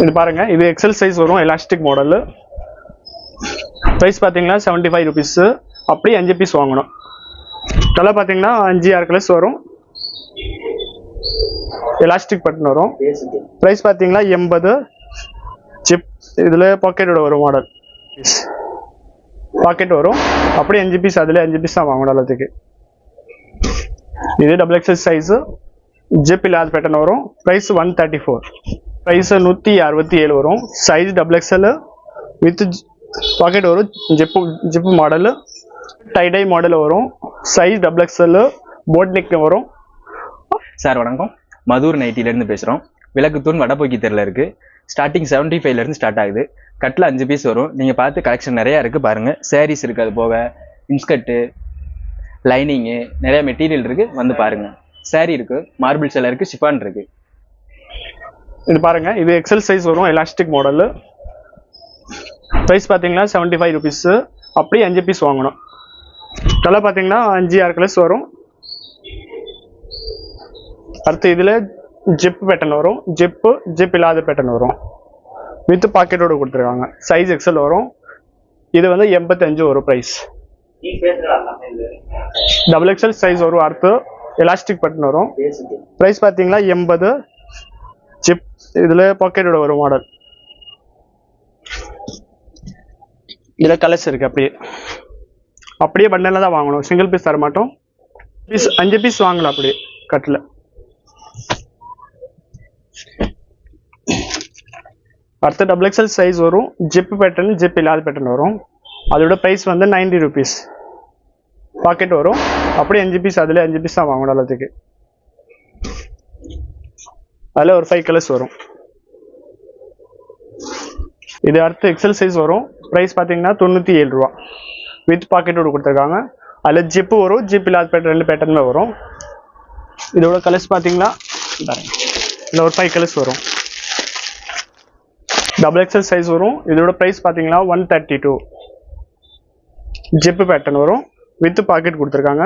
இது பாருங்க இது எக்ஸல் சைஸ் வரும் எலாஸ்டிக் மாடலு ப்ரைஸ் பார்த்தீங்கன்னா செவன்ட்டி ஃபைவ் ருபீஸு அப்படியே அஞ்சு பீஸ் வாங்கணும். கலர் பார்த்தீங்கன்னா அஞ்சு ஆறு கலர்ஸ் வரும். எலாஸ்டிக் பட்டன் வரும். ப்ரைஸ் பார்த்தீங்கன்னா எண்பது. சிப் இதில் பாக்கெட்டோட வரும் மாடல் பாக்கெட் வரும். அப்படியே அஞ்சு பீஸ் அதில் அஞ்சு பீஸ் தான் வாங்கணும் எல்லாத்துக்கு. இது டபுள் எக்ஸல் சைஸு ஜிப் இல்லாத பேட்டர்ன் வரும். Price one thirty four price நூற்றி அறுபத்தி ஏழு வரும். Size double XL with pocket வரும். Zip zip model tie dye model வரும். Size double XL boat neck வரும். சார் வணக்கம். மதுர் நைட்டிலேருந்து பேசுகிறோம் விளக்குத்தூண் வடபோக்கி தெருல இருக்கு. ஸ்டார்டிங் செவன்ட்டி ஃபைவ்லேருந்து ஸ்டார்ட் ஆகுது. கட்டில் அஞ்சு பீஸ் வரும். நீங்கள் பார்த்து கலெக்ஷன் நிறையா இருக்குது பாருங்கள் சாரீஸ் இருக்குது அது போக. இன்ஸ்கர்ட்டு லைனிங்கு நிறையா மெட்டீரியல் இருக்குது வந்து பாருங்கள் saree இருக்குது மார்பிள் சிலை இருக்குது ஷிஃபான் இருக்குது இது பாருங்க இது எக்ஸல் சைஸ் வரும் எலாஸ்டிக் மாடலு ப்ரைஸ் பார்த்தீங்கன்னா செவன்ட்டி ஃபைவ் ருபீஸு அப்படியே அஞ்சு பீஸ் வாங்கணும். கலர் பார்த்தீங்கன்னா அஞ்சு ஆறு கலர்ஸ் வரும். அடுத்து இதில் ஜிப் பேட்டர்ன் வரும். ஜிப்பு ஜிப் இல்லாத பேட்டர்ன் வரும். வித் பாக்கெட்டோட கொடுத்துருக்காங்க. சைஸ் எக்ஸல் வரும். இது வந்து எண்பத்தஞ்சு வரும் ப்ரைஸ் டபுள் எக்ஸல் சைஸ் வரும். அடுத்து எலாஸ்டிக் பட்டன் வரும். ப்ரைஸ் பார்த்தீங்கன்னா எண்பது ஜிப் இதில் பாக்கெட்டோட வரும் மாடல் இதில் கலர்ஸ் இருக்கு அப்படியே. அப்படியே பண்டலில் தான் வாங்கணும். சிங்கிள் பீஸ் தர மாட்டோம். பீஸ் அஞ்சு பீஸ் வாங்கலாம் அப்படியே கட்டில் அடுத்த டபுள் எக்ஸல் சைஸ் வரும். ஜிப் பேட்டர்ன் ஜிப் இல்லாத பேட்டர்ன் வரும். அதோட ப்ரைஸ் வந்து 90 ருபீஸ் பாக்கெட் வரும். அப்படியே அஞ்சு பீஸ் அதில் அஞ்சு பீஸ் தான் வாங்கணும் எல்லாத்துக்கு அதில் ஒரு ஃபைவ் கலர்ஸ் வரும். இது அடுத்து எக்ஸல் சைஸ் வரும். ப்ரைஸ் பார்த்தீங்கன்னா தொண்ணூற்றி ஏழு ரூபா. வித் பாக்கெட்டோடு கொடுத்துருக்காங்க. அதில் ஜிப்பு வரும். ஜிப் இல்லாத பேட்டர் ரெண்டு பேட்டர்னுமே வரும். இதோட கலர்ஸ் பார்த்தீங்கன்னா இதில் ஒரு ஃபைவ் கலர்ஸ் வரும். டபுள் எக்ஸல் சைஸ் வரும். இதோட ப்ரைஸ் பார்த்தீங்கன்னா one thirty two zip pattern வரும். வித் பாக்கெட் கொடுத்துருக்காங்க.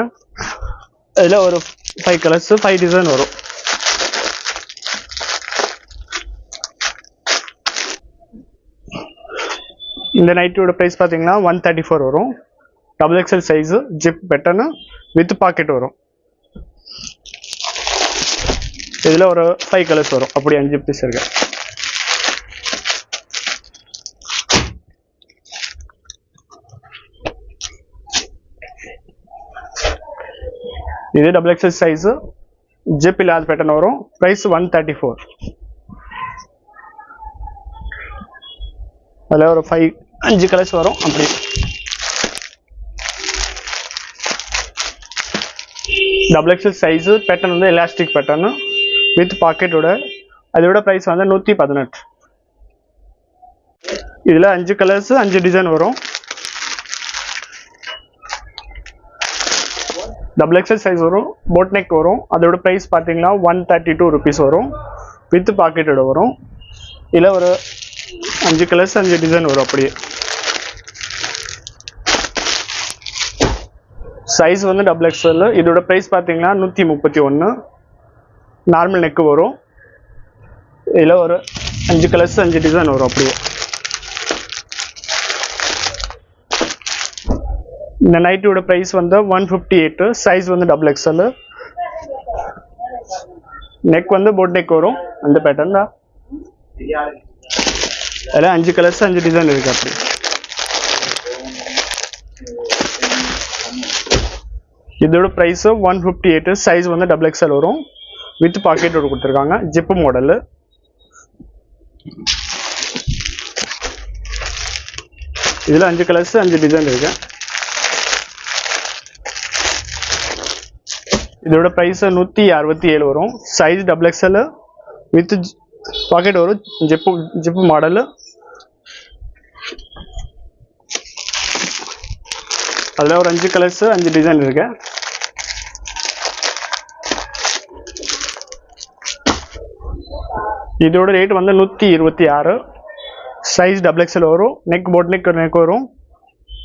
இதில் ஒரு ஃபைவ் கலர்ஸ் ஃபைவ் டிசைன் வரும். இந்த நைட்டியோட ப்ரைஸ் பார்த்தீங்கன்னா ஒன் தேர்ட்டி ஃபோர் வரும் double XL size zip pattern with pocket வரும். இதில் ஒரு ஃபைவ் கலர்ஸ் வரும். அப்படி அஞ்சு பீஸ் இருக்கு. இது டபுள் எக்ஸல் சைஸு ஜிப் இல்லாத பேட்டர்ன் வரும். ப்ரைஸ் ஒன் தேர்ட்டி ஃபோர் அதில் ஒரு ஃபைவ் அஞ்சு கலர்ஸ் வரும். அப்படி. டபுள் எக்ஸல் சைஸு பேட்டர்ன் வந்து எலாஸ்டிக் பேட்டர்னு வித் பாக்கெட்டோட அதோட ப்ரைஸ் வந்து நூற்றி பதினெட்டு. இதில் அஞ்சு கலர்ஸ் அஞ்சு டிசைன் வரும். டபுள் எக்ஸல் சைஸ் வரும் போட் நெக் வரும். அதோட ப்ரைஸ் பார்த்தீங்கன்னா ஒன் தேர்ட்டி டூ ருபீஸ் வரும் வித் பாக்கெட்டோட வரும். இதில் ஒரு அஞ்சு கலர்ஸ் அஞ்சு டிசைன் வரும் அப்படியே. சைஸ் வந்து டபுள் எக்ஸ்எல் இதோட ப்ரைஸ் பார்த்தீங்கன்னா நூற்றி முப்பத்தி ஒன்று நார்மல் நெக்கு வரும். இதில் ஒரு அஞ்சு கலர்ஸ் அஞ்சு டிசைன் வரும் அப்படியே. இந்த நைட்டியோட ப்ரைஸ் வந்து ஒன் ஃபிஃப்டி எயிட்டு சைஸ் வந்து டபுள் எக்ஸ்எல் நெக் வந்து போட் நெக் வரும். அந்த பேட்டர்ன் தான். அதில் அஞ்சு கலர்ஸ் அஞ்சு டிசைன் இருக்குது அப்படி இதோட price one fifty eight size வந்து டபுள் எக்ஸ்எல் வரும். வித் பாக்கெட்டோட கொடுத்துருக்காங்க. ஜிப்பு மாடலு இதில் அஞ்சு கலர்ஸ் அஞ்சு டிசைன் இருக்கு. இதோட ப்ரைஸ் நூற்றி அறுபத்தி ஏழு வரும். Size double XL with pocket வரும். ஜிப்பு ஜிப்பு மாடலு அதில் ஒரு அஞ்சு கலர்ஸ் அஞ்சு டிசைன் இருக்கு. இதோட ரேட் வந்து நூற்றி இருபத்தி ஆறு. சைஸ் டபுள் எக்ஸ்எல் வரும். நெக் போட் நெக் நெக் வரும்.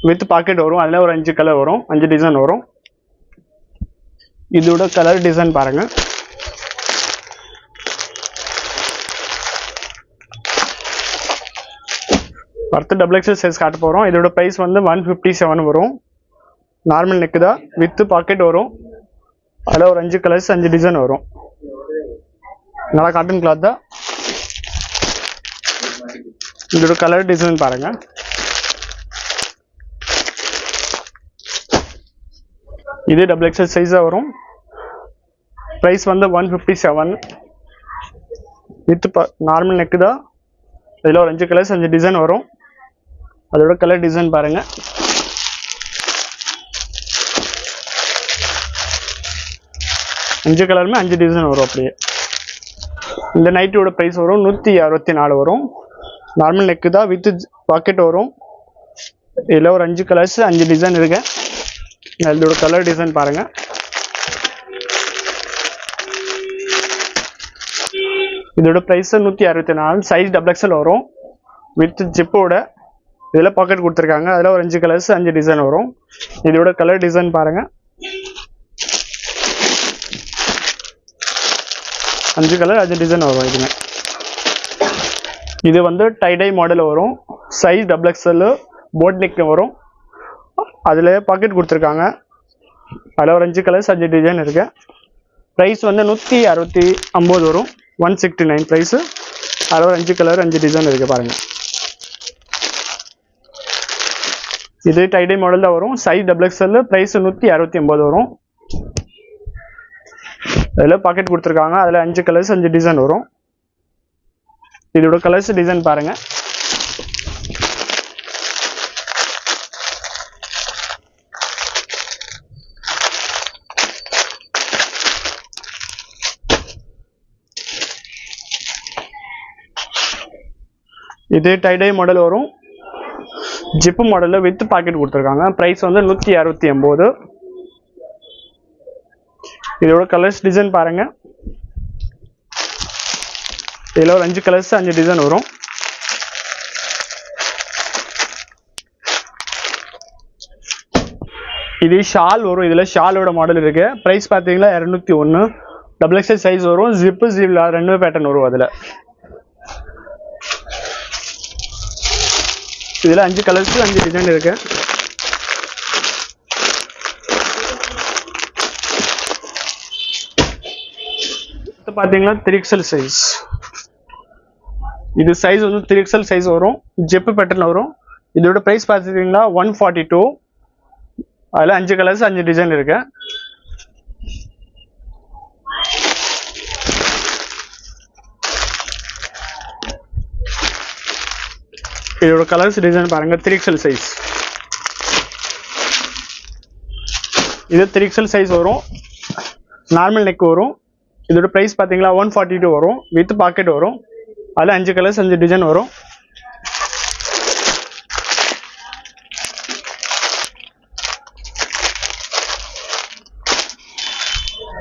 வித் பாக்கெட் வரும். அதில் ஒரு அஞ்சு கலர் வரும். அஞ்சு டிசைன் வரும். இதோட கலர் டிசைன் பாருங்கள் அடுத்து டபுள் எக்ஸல் சைஸ் காட்ட போகிறோம் இதோட ப்ரைஸ் வந்து ஒன் ஃபிஃப்டி செவன் வரும். நார்மல் நெக்கு தான். வித்து பாக்கெட் வரும். அதில் ஒரு அஞ்சு கலர்ஸ் அஞ்சு டிசைன் வரும். நல்லா காட்டன் கிளாத் தான். இதோட கலர் டிசைன் பாருங்க. இது டபுள் எக்ஸல் சைஸாக வரும். ப்ரைஸ் வந்து one fifty seven with normal neck தான். இதில் ஒரு அஞ்சு கலர்ஸ் அஞ்சு டிசைன் வரும். அதோட கலர் டிசைன் பாருங்க. அஞ்சு கலருமே அஞ்சு டிசைன் வரும் அப்படியே. இந்த நைட்டியோட ப்ரைஸ் வரும் நூற்றி அறுபத்தி நாலு வரும். நார்மல் நெக்கு தான் வித் பாக்கெட் வரும். இதில் ஒரு அஞ்சு கலர்ஸ் அஞ்சு டிசைன் இருக்கு. இதோட கலர் டிசைன் பாருங்கள் இதோட ப்ரைஸ் நூற்றி அறுபத்தி நாலு சைஸ் டபுள் எக்ஸல் வரும். வித் ஜிப்போட இதில் பாக்கெட் கொடுத்துருக்காங்க. அதில் ஒரு அஞ்சு கலர்ஸ் அஞ்சு டிசைன் வரும். இதோட கலர் டிசைன் பாருங்கள் அஞ்சு கலர் அஞ்சு டிசைன் வரும் இதுங்க இது வந்து டைடை மாடல் வரும். Size double XL boat neck வரும். அதில் பாக்கெட் கொடுத்துருக்காங்க. அதில் ஒரு அஞ்சு கலர்ஸ் அஞ்சு டிசைன் இருக்குது ப்ரைஸ் வந்து நூற்றி அறுபத்தி ஐம்பது வரும். ஒன் சிக்ஸ்டி நைன் ப்ரைஸு அதில் ஒரு அஞ்சு கலர் அஞ்சு டிசைன் இருக்குது பாருங்கள் இது டைடை மாடல் தான் வரும். சைஸ் டபுள் எக்ஸ்எல்லு ப்ரைஸ் நூற்றி அறுபத்தி ஒம்பது வரும். அதில் பாக்கெட் கொடுத்துருக்காங்க. அதில் அஞ்சு கலர்ஸ் அஞ்சு டிசைன் வரும். இதோட கலர்ஸ் டிசைன் பாருங்கள் இது டைடை மாடல் வரும். ஜிப்பு மாடலில் வித் பாக்கெட் கொடுத்துருக்காங்க. ப்ரைஸ் வந்து நூற்றி அறுபத்தி ஒம்பது இதோட கலர்ஸ் டிசைன் பாருங்க. இதில் ஒரு அஞ்சு கலர்ஸ் அஞ்சு டிசைன் வரும். இது ஷால் வரும். இதில் ஷாலோட மாடல் இருக்கு. ப்ரைஸ் பார்த்தீங்கன்னா இரநூத்தி ஒன்று டபுள் எக்ஸல் சைஸ் வரும். ஜிப்பு ஜிப்ல ரெண்டு பேட்டர்ன் வரும் அதில். இதில் அஞ்சு கலர்ஸ் அஞ்சு டிசைன் இருக்கு. அடுத்து பார்த்தீங்கன்னா த்ரீ சைஸ் இது சைஸ் வந்து த்ரீ சைஸ் வரும். ஜெப்பு பேட்டர்ன் வரும். இதோட ப்ரைஸ் பார்த்துக்கிட்டிங்கன்னா ஒன் ஃபார்ட்டி டூ அதில் அஞ்சு கலர்ஸ் அஞ்சு டிசைன் இருக்கு. இதோட கலர்ஸ் டிசைன் பாருங்க. த்ரீ எக்ஸல் சைஸ் இது த்ரீ எக்ஸல் சைஸ் வரும். நார்மல் நெக் வரும். இதோட ப்ரைஸ் பார்த்தீங்களா ஒன் ஃபார்ட்டி டூ வரும். வித் பாக்கெட் வரும். அதில் அஞ்சு கலர்ஸ் அஞ்சு டிசைன் வரும்.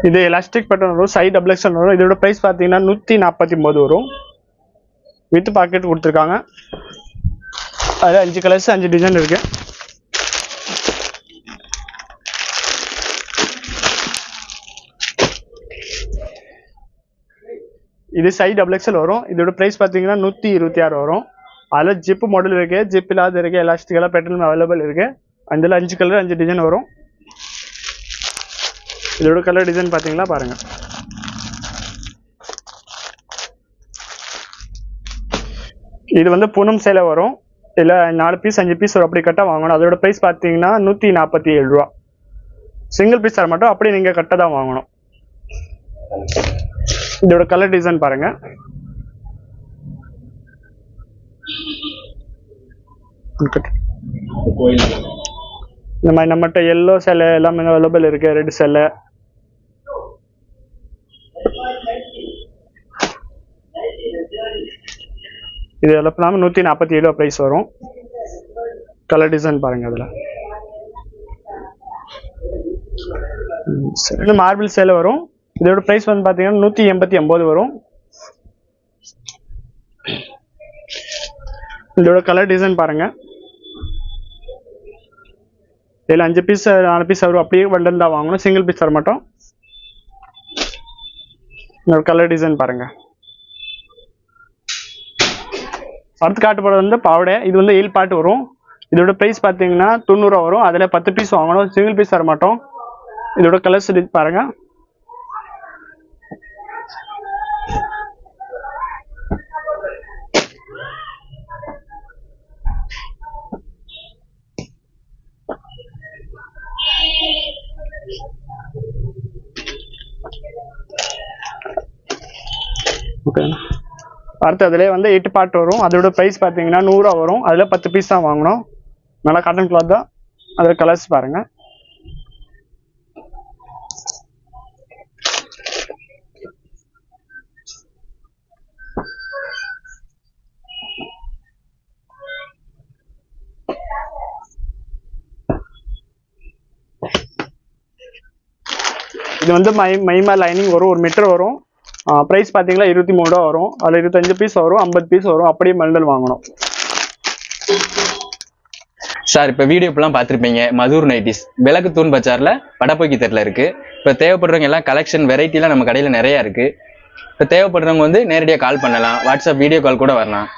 இது எலாஸ்டிக் பட்டன் வரும் சைடு டபுள் வரும். இதோட ப்ரைஸ் பார்த்தீங்கன்னா நூற்றி நாற்பத்தி ஒம்பது வரும். வித் பாக்கெட் கொடுத்துருக்காங்க. அதில் அஞ்சு கலர்ஸ் அஞ்சு டிசைன் இருக்குது இது சைடு டபுள் எக்ஸல் வரும். இதோட ப்ரைஸ் பார்த்தீங்கன்னா நூற்றி இருபத்தி ஆறு வரும். அதில் ஜிப்பு மாடல் இருக்குது ஜிப் இல்லாத இருக்குது எலாஸ்டிக்கெல்லாம் பெட்ரோல் அவைலபிள் இருக்குது அதில் அஞ்சு கலர் அஞ்சு டிசைன் வரும். இதோட கலர் டிசைன் பார்த்தீங்களா பாருங்கள் இது வந்து பூனம் சேலை வரும். இல்லை நாலு பீஸ் அஞ்சு பீஸ் ஒரு அப்படி கட்டாக வாங்கணும். அதோட ப்ரைஸ் பார்த்தீங்கன்னா நூற்றி நாற்பத்தி ஏழு ரூபா. சிங்கிள் பீஸ் தர மட்டும் அப்படி நீங்கள் கட்ட தான் வாங்கணும். இதோட கலர் டிசைன் பாருங்க. இந்த மாதிரி நம்மகிட்ட எல்லோ சேலை எல்லாமே அவைலபிள் இருக்கு ரெட் சிலை இது எல்லாம் நூத்தி நூற்றி நாற்பத்தி ஏழு ப்ரைஸ் வரும். கலர் டிசைன் பாருங்க அதில் மார்பிள் சேலை வரும். இதோட ப்ரைஸ் வந்து பார்த்தீங்கன்னா நூற்றி எண்பத்தி ஒம்பது வரும். இதோட கலர் டிசைன் பாருங்க. இதில் அஞ்சு பீஸ் நாலு பீஸ் வரும். அப்படியே பண்டல் தான் வாங்கணும். சிங்கிள் பீஸ் தர மாட்டோம். இதோட கலர் டிசைன் பாருங்க. அடுத்து காட்டுப்படுறது வந்து பாவடை. இது வந்து ஏழு பாட்டு வரும். இதோட ப்ரைஸ் பார்த்தீங்கன்னா தொண்ணூறுரூவா வரும். அதில் பத்து பீஸ் வாங்கணும். சிங்கிள் பீஸ் தர மாட்டோம். இதோட கலர்ஸ் பாருங்க. அடுத்து அதில் வந்து எட்டு பாட்டு வரும். அதோட ப்ரைஸ் பார்த்தீங்கன்னா நூறுரூவா வரும். அதில் பத்து பீஸ் தான் வாங்கணும். நல்லா காட்டன் கிளாத் தான். அதில் கலர்ஸ் பாருங்கள் இது வந்து மை மைமா லைனிங் வரும். ஒரு மீட்டர் வரும். ப்ரைஸ் பார்த்தீங்கன்னா இருபத்தி மூணு ரூபா வரும். அதில் இருபத்தஞ்சு பீஸ் வரும் ஐம்பது பீஸ் வரும். அப்படியே மண்டல் வாங்கணும். சார் இப்போ வீடியோ இப்பெல்லாம் பார்த்துருப்பீங்க. மதுர் நைட்டிஸ் விளக்கு தூண் பஜாரில் வடப்போக்கி தெருல இருக்கு. இப்போ தேவைப்படுறவங்க எல்லாம் கலெக்ஷன் வெரைட்டிலாம் நம்ம கடையில் நிறையா இருக்கு. இப்போ தேவைப்படுறவங்க வந்து நேரடியாக கால் பண்ணலாம். வாட்ஸ்அப் வீடியோ கால் கூட வரலாம்.